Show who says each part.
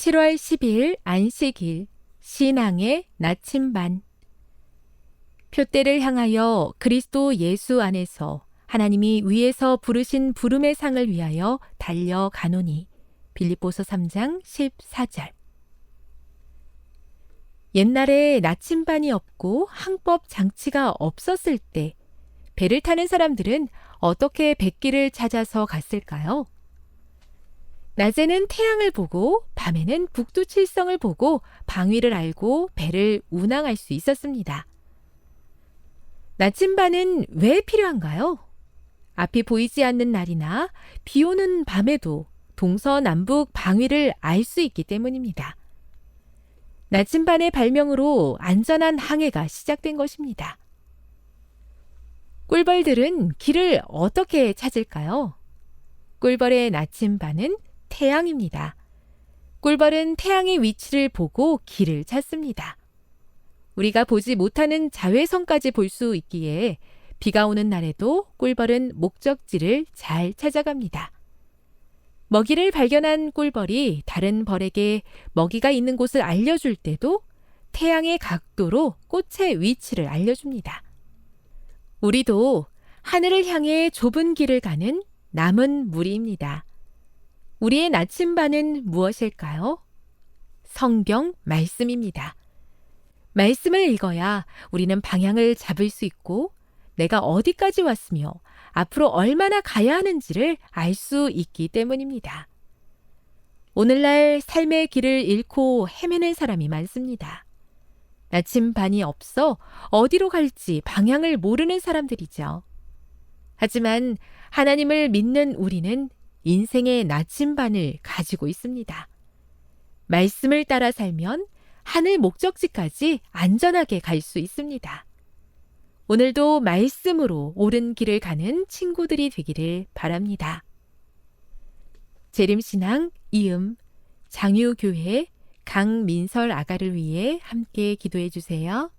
Speaker 1: 7월 10일 안식일 신앙의 나침반. 표대를 향하여 그리스도 예수 안에서 하나님이 위에서 부르신 부름의 상을 위하여 달려가노니. 빌립보서 3장 14절. 옛날에 나침반이 없고 항법 장치가 없었을 때 배를 타는 사람들은 어떻게 백기를 찾아서 갔을까요? 낮에는 태양을 보고 밤에는 북두 칠성을 보고 방위를 알고 배를 운항할 수 있었습니다. 나침반은 왜 필요한가요? 앞이 보이지 않는 날이나 비 오는 밤에도 동서남북 방위를 알 수 있기 때문입니다. 나침반의 발명으로 안전한 항해가 시작된 것입니다. 꿀벌들은 길을 어떻게 찾을까요? 꿀벌의 나침반은 태양입니다. 꿀벌은 태양의 위치를 보고 길을 찾습니다. 우리가 보지 못하는 자외선까지 볼 수 있기에 비가 오는 날에도 꿀벌은 목적지를 잘 찾아갑니다. 먹이를 발견한 꿀벌이 다른 벌에게 먹이가 있는 곳을 알려줄 때도 태양의 각도로 꽃의 위치를 알려줍니다. 우리도 하늘을 향해 좁은 길을 가는 남은 무리입니다. 우리의 나침반은 무엇일까요? 성경 말씀입니다. 말씀을 읽어야 우리는 방향을 잡을 수 있고 내가 어디까지 왔으며 앞으로 얼마나 가야 하는지를 알 수 있기 때문입니다. 오늘날 삶의 길을 잃고 헤매는 사람이 많습니다. 나침반이 없어 어디로 갈지 방향을 모르는 사람들이죠. 하지만 하나님을 믿는 우리는 인생의 나침반을 가지고 있습니다. 말씀을 따라 살면 하늘 목적지까지 안전하게 갈 수 있습니다. 오늘도 말씀으로 옳은 길을 가는 친구들이 되기를 바랍니다. 재림신앙 이음 장유교회 강민설 아가를 위해 함께 기도해 주세요.